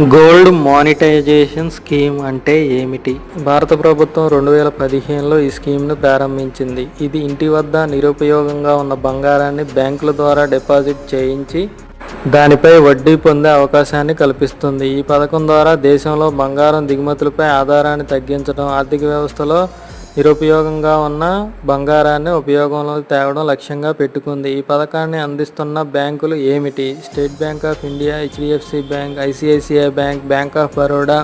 Gold monetisation scheme అంటే ఏమిటి? భారత ప్రభుత్వం రెండు వేల పదిహేనులో ఈ స్కీమ్ను ప్రారంభించింది. ఇది ఇంటి వద్ద నిరుపయోగంగా ఉన్న బంగారాన్ని బ్యాంకుల ద్వారా డిపాజిట్ చేయించి దానిపై వడ్డీ పొందే అవకాశాన్ని కల్పిస్తుంది. ఈ పథకం ద్వారా దేశంలో బంగారం దిగుమతులపై ఆధారాన్ని తగ్గించడం ఆర్థిక వ్యవస్థలో నిరుపయోగంగా ఉన్న బంగారాన్ని ఉపయోగంలో తేవడం లక్ష్యంగా పెట్టుకుంది. ఈ పథకాన్ని అందిస్తున్న బ్యాంకులు ఏమిటి? State Bank of India HDFC bank ICICI bank bank of Baroda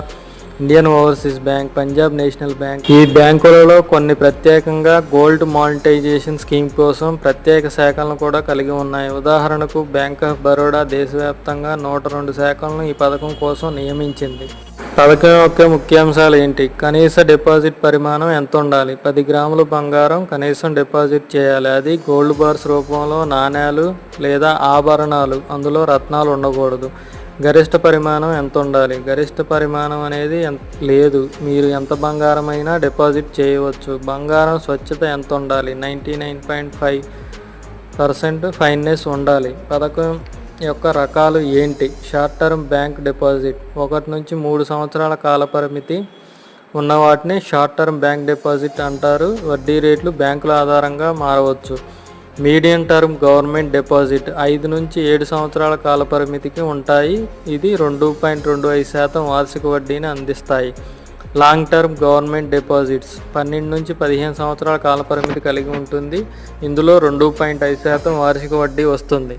Indian overseas bank Punjab national bank. ఈ బ్యాంకులలో కొన్ని ప్రత్యేకంగా గోల్డ్ మానిటైజేషన్ స్కీమ్ కోసం ప్రత్యేక శాఖలను కూడా కలిగి ఉన్నాయి. ఉదాహరణకు బ్యాంక్ ఆఫ్ బరోడా దేశవ్యాప్తంగా నూట రెండు శాఖలను ఈ పథకం కోసం నియమించింది. పథకం యొక్క ముఖ్యాంశాలు ఏంటి? కనీస డిపాజిట్ పరిమాణం ఎంత ఉండాలి పది గ్రాముల బంగారం కనీసం డిపాజిట్ చేయాలి. అది గోల్డ్ బార్స్ రూపంలో నాణేలు లేదా ఆభరణాలు. అందులో రత్నాలు ఉండకూడదు. గరిష్ట పరిమాణం ఎంత ఉండాలి గరిష్ట పరిమాణం అనేది ఎన్- లేదు. మీరు ఎంత బంగారం అయినా డిపాజిట్ చేయవచ్చు. బంగారం స్వచ్ఛత ఎంత ఉండాలి ninety nine point five percent fineness ఉండాలి. పథకం యొక్క రకాలు ఏంటి? Short term bank deposit. ఒకటి నుంచి మూడు సంవత్సరాల కాలపరిమితి ఉన్న వాటిని షార్ట్ టర్మ్ బ్యాంక్ డిపాజిట్ అంటారు. వడ్డీ రేట్లు బ్యాంకుల ఆధారంగా మారవచ్చు. మీడియం టర్మ్ గవర్నమెంట్ డిపాజిట్ ఐదు నుంచి ఏడు సంవత్సరాల కాలపరిమితికి ఉంటాయి. ఇది రెండు పాయింట్ రెండు ఐదు శాతం వార్షిక వడ్డీని అందిస్తాయి. లాంగ్ టర్మ్ గవర్నమెంట్ డిపాజిట్స్ పన్నెండు నుంచి పదిహేను సంవత్సరాల కాలపరిమితి కలిగి ఉంటుంది. ఇందులో రెండు పాయింట్ ఐదు శాతం వార్షిక వడ్డీ వస్తుంది.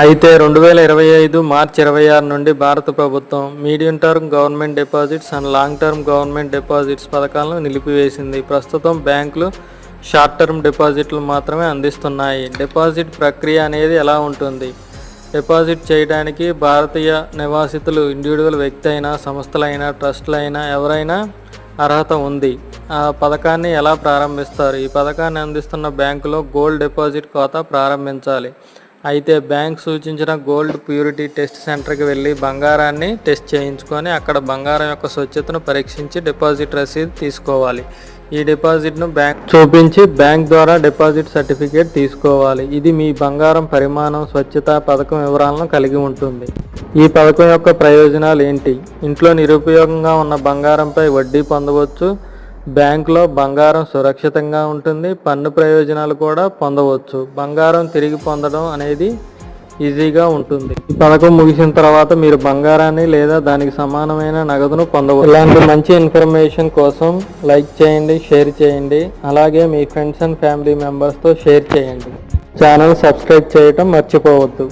అయితే రెండు వేల ఇరవై ఐదు మార్చి ఇరవై ఆరు నుండి భారత ప్రభుత్వం medium term government deposits and long term government deposits పథకాలను నిలిపివేసింది. ప్రస్తుతం బ్యాంకులు షార్ట్ టర్మ్ డిపాజిట్లు మాత్రమే అందిస్తున్నాయి. డిపాజిట్ ప్రక్రియ అనేది ఎలా ఉంటుంది? డిపాజిట్ చేయడానికి భారతీయ నివాసితులు ఇండివిజువల్ వ్యక్తి అయినా సంస్థలైనా ట్రస్టులైనా ఎవరైనా అర్హత ఉంది. ఆ పథకాన్ని ఎలా ప్రారంభిస్తారు? ఈ పథకాన్ని అందిస్తున్న బ్యాంకులో గోల్డ్ డిపాజిట్ ఖాతా ప్రారంభించాలి. అయితే బ్యాంక్ సూచించిన గోల్డ్ ప్యూరిటీ టెస్ట్ సెంటర్కి వెళ్ళి బంగారాన్ని టెస్ట్ చేయించుకొని అక్కడ బంగారం యొక్క స్వచ్ఛతను పరీక్షించి డిపాజిట్ రసీదు తీసుకోవాలి. ఈ డిపాజిట్ను బ్యాంక్ చూపించి బ్యాంక్ ద్వారా డిపాజిట్ సర్టిఫికేట్ తీసుకోవాలి. ఇది మీ బంగారం పరిమాణం స్వచ్ఛత పథకం వివరాలను కలిగి ఉంటుంది. ఈ పథకం యొక్క ప్రయోజనాలు ఏంటి? ఇంట్లో నిరుపయోగంగా ఉన్న బంగారంపై వడ్డీ పొందవచ్చు. బ్యాంకులో బంగారం సురక్షితంగా ఉంటుంది పన్ను ప్రయోజనాలు కూడా పొందవచ్చు. బంగారం తిరిగి పొందడం అనేది ఈజీగా ఉంటుంది. ఈ పథకం ముగిసిన తర్వాత మీరు బంగారాన్ని లేదా దానికి సమానమైన నగదును పొందవచ్చు. ఇలాంటి మంచి ఇన్ఫర్మేషన్ కోసం లైక్ చేయండి షేర్ చేయండి. అలాగే మీ ఫ్రెండ్స్ అండ్ ఫ్యామిలీ మెంబర్స్తో షేర్ చేయండి. ఛానల్ సబ్స్క్రైబ్ చేయటం మర్చిపోవద్దు.